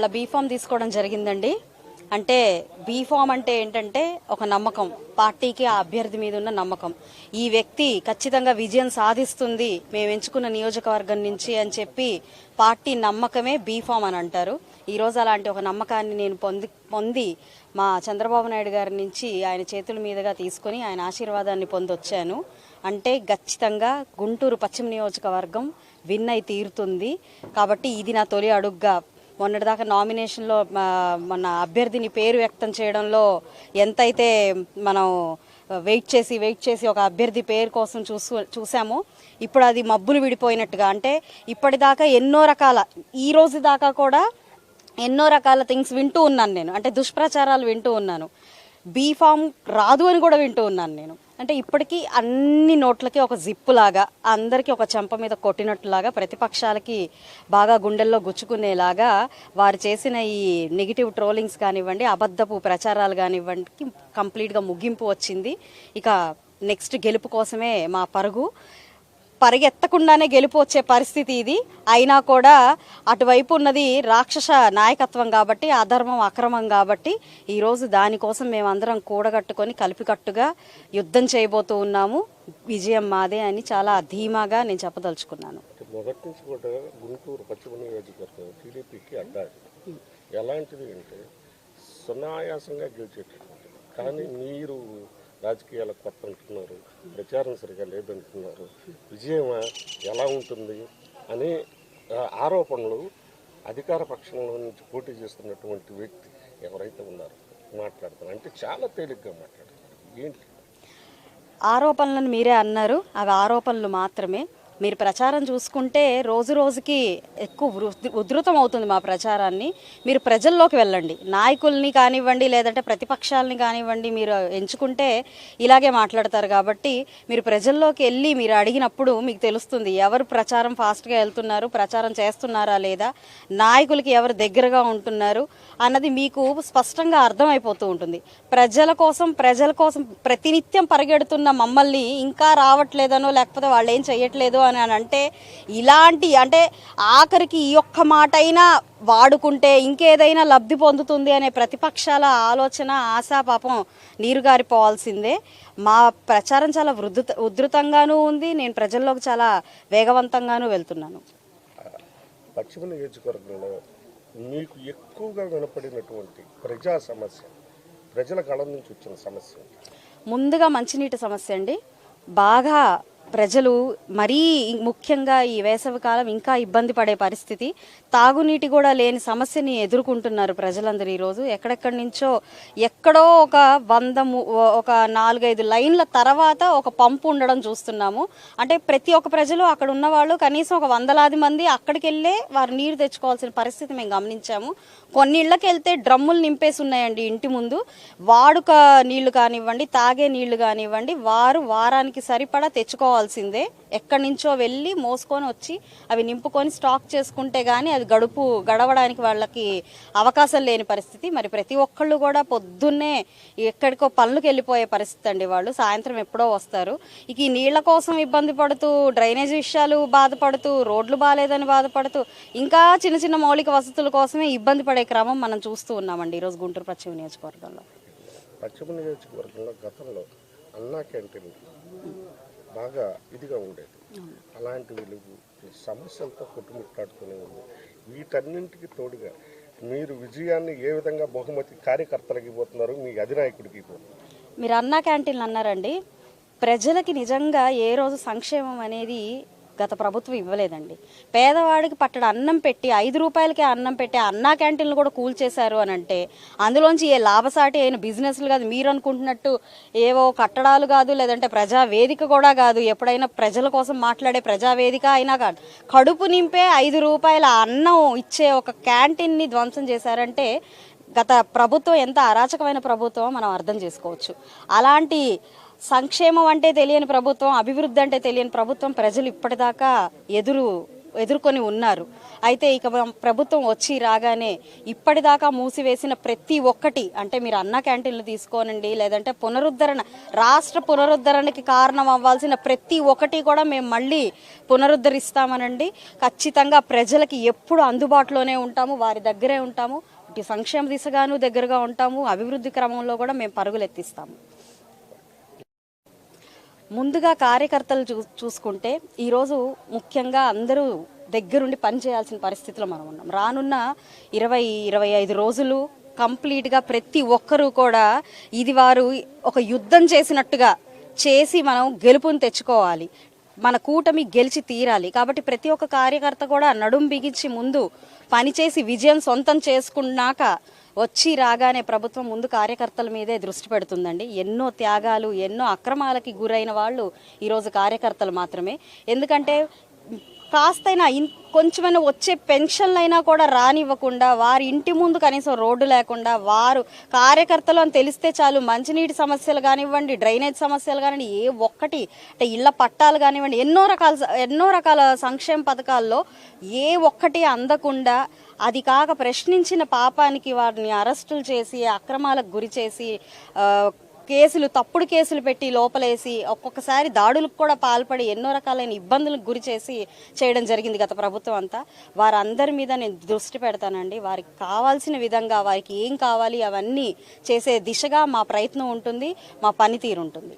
అలా బీఫామ్ తీసుకోవడం జరిగిందండి. అంటే బీఫామ్ అంటే ఏంటంటే ఒక నమ్మకం. పార్టీకి ఆ అభ్యర్థి మీద ఉన్న నమ్మకం. ఈ వ్యక్తి ఖచ్చితంగా విజయం సాధిస్తుంది. మేము ఎంచుకున్న నియోజకవర్గం నుంచి అని చెప్పి పార్టీ నమ్మకమే బీఫామ్ అని అంటారు. ఈ రోజు అలాంటి ఒక నమ్మకాన్ని నేను పొంది పొంది మా చంద్రబాబు నాయుడు గారి నుంచి ఆయన చేతుల మీదుగా తీసుకొని ఆయన ఆశీర్వాదాన్ని పొందొచ్చాను. అంటే ఖచ్చితంగా గుంటూరు పశ్చిమ నియోజకవర్గం విన్ అయి తీరుతుంది. కాబట్టి ఇది నా తొలి అడుగ్గా మొన్నటిదాకా నామినేషన్లో మన అభ్యర్థిని పేరు వ్యక్తం చేయడంలో ఎంతైతే మనం వెయిట్ చేసి వెయిట్ చేసి ఒక అభ్యర్థి పేరు కోసం చూసు చూసామో ఇప్పుడు అది మబ్బులు విడిపోయినట్టుగా. అంటే ఇప్పటిదాకా ఎన్నో రకాల ఈ రోజు దాకా కూడా ఎన్నో రకాల థింగ్స్ వింటూ ఉన్నాను నేను. అంటే దుష్ప్రచారాలు వింటూ ఉన్నాను. బీఫామ్ రాదు అని కూడా వింటూ ఉన్నాను నేను. అంటే ఇప్పటికీ అన్ని నోట్లకి ఒక జిప్పు లాగా అందరికీ ఒక చెంప మీద కొట్టినట్టులాగా ప్రతిపక్షాలకి బాగా గుండెల్లో గుచ్చుకునేలాగా వారు చేసిన ఈ నెగిటివ్ ట్రోలింగ్స్ కానివ్వండి అబద్ధపు ప్రచారాలు కానివ్వండి కంప్లీట్గా ముగింపు వచ్చింది. ఇక నెక్స్ట్ గెలుపు కోసమే మా పరుగు. పరిగెత్తకుండానే గెలుపు వచ్చే పరిస్థితి ఇది. అయినా కూడా అటువైపు ఉన్నది రాక్షస నాయకత్వం కాబట్టి అధర్మం అక్రమం కాబట్టి ఈరోజు దానికోసం మేమందరం కూడగట్టుకొని కలిపికట్టుగా యుద్ధం చేయబోతూ ఉన్నాము. విజయం మాదే అని చాలా ధీమాగా నేను చెప్పదలుచుకున్నాను. మొదటి నుంచి కూడా గుంటూరు పశ్చిమ నియోజకవర్గం టీడీపీకి ఎలాంటిది అంటే సునాయాసంగా గెలిచేటటువంటిది కానీ మీరు రాజకీయాలకు కొత్త అంటున్నారు ప్రచారం సరిగా లేదంటున్నారు. విజయమా ఎలా ఉంటుంది అనే ఆరోపణలు అధికార పక్షంలో నుంచి పోటీ చేస్తున్నటువంటి వ్యక్తి ఎవరైతే ఉన్నారో మాట్లాడుతున్నారు అంటే చాలా తేలిగ్గా మాట్లాడుతున్నారు ఏంటి? ఆరోపణలను మీరే అన్నారు. అవి ఆరోపణలు మాత్రమే. మీరు ప్రచారం చూసుకుంటే రోజు రోజుకి ఎక్కువ ఉధృతం అవుతుంది మా ప్రచారాన్ని. మీరు ప్రజల్లోకి వెళ్ళండి. నాయకుల్ని కానివ్వండి లేదంటే ప్రతిపక్షాలని కానివ్వండి మీరు ఎంచుకుంటే ఇలాగే మాట్లాడతారు కాబట్టి మీరు ప్రజల్లోకి వెళ్ళి మీరు అడిగినప్పుడు మీకు తెలుస్తుంది ఎవరు ప్రచారం ఫాస్ట్గా వెళ్తున్నారు ప్రచారం చేస్తున్నారా లేదా నాయకులకి ఎవరు దగ్గరగా ఉంటున్నారు అన్నది మీకు స్పష్టంగా అర్థమైపోతూ ఉంటుంది. ప్రజల కోసం ప్రజల కోసం ప్రతినిత్యం పరిగెడుతున్న మమ్మల్ని ఇంకా రావట్లేదనో లేకపోతే వాళ్ళు ఏం చెయ్యట్లేదు అని అంటే ఇలాంటి అంటే ఆఖరికి ఈ ఒక్క మాట అయినా వాడుకుంటే ఇంకేదైనా లబ్ధి పొందుతుంది అనే ప్రతిపక్షాల ఆలోచన ఆశా పాపం నీరుగారిపోవాల్సిందే మా ప్రచారం చాలా వృద్ధుత ఉధృతంగానూ ఉంది. నేను ప్రజల్లోకి చాలా వేగవంతంగానూ వెళ్తున్నాను. పశ్చిమ నియోజకవర్గంలో మీకు ఎక్కువగా వినపడినటువంటి ప్రజా సమస్య ప్రజల కళ నుంచి వచ్చిన సమస్య? ముందుగా మంచినీటి సమస్య అండి. బాగా ప్రజలు మరీ ముఖ్యంగా ఈ వేసవికాలం ఇంకా ఇబ్బంది పడే పరిస్థితి. తాగునీటి కూడా లేని సమస్యని ఎదుర్కొంటున్నారు ప్రజలందరూ ఈరోజు. ఎక్కడెక్కడి నుంచో ఎక్కడో ఒక వంద ము- ఒక నాలుగైదు లైన్ల తర్వాత ఒక పంపు ఉండడం చూస్తున్నాము. అంటే ప్రతి ఒక్క ప్రజలు అక్కడ ఉన్న వాళ్ళు కనీసం ఒక వందలాది మంది అక్కడికి వెళ్ళే వారు నీరు తెచ్చుకోవాల్సిన పరిస్థితి మేము గమనించాము. కొన్ని ఇళ్ళకి వెళ్తే డ్రమ్ములు నింపేసి ఉన్నాయండి ఇంటి ముందు. వాడుక నీళ్ళు కానివ్వండి తాగే నీళ్ళు కానివ్వండి వారు వారానికి సరిపడా తెచ్చుకోవాల్సిందే ఎక్కడి నుంచో వెళ్ళి మోసుకొని వచ్చి అవి నింపుకొని స్టాక్ చేసుకుంటే కానీ అది గడుపు గడవడానికి వాళ్ళకి అవకాశం లేని పరిస్థితి. మరి ప్రతి ఒక్కళ్ళు కూడా పొద్దున్నే ఎక్కడికో పనులకు వెళ్ళిపోయే పరిస్థితి అండి వాళ్ళు. సాయంత్రం ఎప్పుడో వస్తారు. ఇక ఈ నీళ్ళ కోసం ఇబ్బంది పడుతూ డ్రైనేజ్ విషయాలు బాధపడుతూ రోడ్లు బాగాలేదని బాధపడుతూ ఇంకా చిన్న చిన్న మౌలిక వసతుల కోసమే ఇబ్బంది పడే క్రమం మనం చూస్తూ ఉన్నామండి ఈరోజు గుంటూరు పశ్చిమ నియోజకవర్గంలో. పశ్చిమ నియోజకవర్గంలో గతంలో అన్నా క్యాంటీన్ బాగా ఇదిగా ఉండేది. అలాంటి వెలుగు సమస్యలతో కొట్టుమిట్టాడుతూనే ఉంది. వీటన్నింటికి తోడుగా మీరు విజయాన్ని ఏ విధంగా బహుమతి కార్యకర్తలకి ఇవ్వబోతున్నారు మీ అధినాయకుడికి ఇవ్వబోతున్నారు. మీరు అన్నా క్యాంటీన్లు అన్నారండి. ప్రజలకి నిజంగా ఏ రోజు సంక్షేమం అనేది గత ప్రభుత్వం ఇవ్వలేదండి. పేదవాడికి పట్టడ అన్నం పెట్టి ఐదు రూపాయలకే అన్నం పెట్టి అన్నా క్యాంటీన్లు కూడా కూల్చేశారు అని అంటే అందులోంచి ఏ లాభసాటి అయిన బిజినెస్లు కాదు. మీరు అనుకుంటున్నట్టు ఏవో కట్టడాలు కాదు లేదంటే ప్రజా వేదిక కూడా కాదు. ఎప్పుడైనా ప్రజల కోసం మాట్లాడే ప్రజావేదిక అయినా కాదు. కడుపు నింపే ఐదు రూపాయల అన్నం ఇచ్చే ఒక క్యాంటీన్ని ధ్వంసం చేశారంటే గత ప్రభుత్వం ఎంత అరాచకమైన ప్రభుత్వం మనం అర్థం చేసుకోవచ్చు. అలాంటి సంక్షేమం అంటే తెలియని ప్రభుత్వం అభివృద్ధి అంటే తెలియని ప్రభుత్వం ప్రజలు ఇప్పటిదాకా ఎదురు ఎదుర్కొని ఉన్నారు. అయితే ఇక ప్రభుత్వం వచ్చి రాగానే ఇప్పటిదాకా మూసివేసిన ప్రతి ఒక్కటి అంటే మీరు అన్న క్యాంటీన్లు తీసుకోనండి లేదంటే పునరుద్ధరణ రాష్ట్ర పునరుద్ధరణకి కారణం అవ్వాల్సిన ప్రతి ఒక్కటి కూడా మేము మళ్ళీ పునరుద్ధరిస్తామనండి. ఖచ్చితంగా ప్రజలకి ఎప్పుడు అందుబాటులోనే ఉంటాము వారి దగ్గరే ఉంటాము. ఇటు సంక్షేమ దిశగాను దగ్గరగా ఉంటాము. అభివృద్ధి క్రమంలో కూడా మేము పరుగులెత్తిస్తాము. ముందుగా కార్యకర్తలు చూ చూసుకుంటే ఈరోజు ముఖ్యంగా అందరూ దగ్గరుండి పని చేయాల్సిన పరిస్థితిలో మనం ఉన్నాం. రానున్న ఇరవై ఇరవై ఐదు రోజులు కంప్లీట్గా ప్రతి ఒక్కరూ కూడా ఇది వారు ఒక యుద్ధం చేసినట్టుగా చేసి మనం గెలుపుని తెచ్చుకోవాలి. మన కూటమి గెలిచి తీరాలి. కాబట్టి ప్రతి ఒక్క కార్యకర్త కూడా నడుం బిగించి ముందు పనిచేసి విజయం సొంతం చేసుకున్నాక వచ్చి రాగానే ప్రభుత్వం ముందు కార్యకర్తల మీదే దృష్టి పెడుతుందండి. ఎన్నో త్యాగాలు ఎన్నో అక్రమాలకి గురైన వాళ్ళు ఈరోజు కార్యకర్తలు మాత్రమే. ఎందుకంటే కాస్తైనా కొంచెమైనా వచ్చే పెన్షన్లైనా కూడా రానివ్వకుండా వారి ఇంటి ముందు కనీసం రోడ్డు లేకుండా వారు కార్యకర్తలు అని తెలిస్తే చాలు మంచినీటి సమస్యలు కానివ్వండి డ్రైనేజ్ సమస్యలు కానివ్వండి ఏ ఒక్కటి అంటే ఇళ్ళ పట్టాలు కానివ్వండి ఎన్నో రకాల ఎన్నో రకాల సంక్షేమ పథకాల్లో ఏ ఒక్కటి అందకుండా అది కాక ప్రశ్నించిన పాపానికి వారిని అరెస్టులు చేసి అక్రమాలకు గురి చేసి కేసులు తప్పుడు కేసులు పెట్టి లోపలేసి ఒక్కొక్కసారి దాడులకు కూడా పాల్పడి ఎన్నో రకాలైన ఇబ్బందులకు గురి చేసి చేయడం జరిగింది గత ప్రభుత్వం అంతా. వారందరి మీద నేను దృష్టి పెడతానండి. వారికి కావాల్సిన విధంగా వారికి ఏం కావాలి అవన్నీ చేసే దిశగా మా ప్రయత్నం ఉంటుంది మా పనితీరు ఉంటుంది.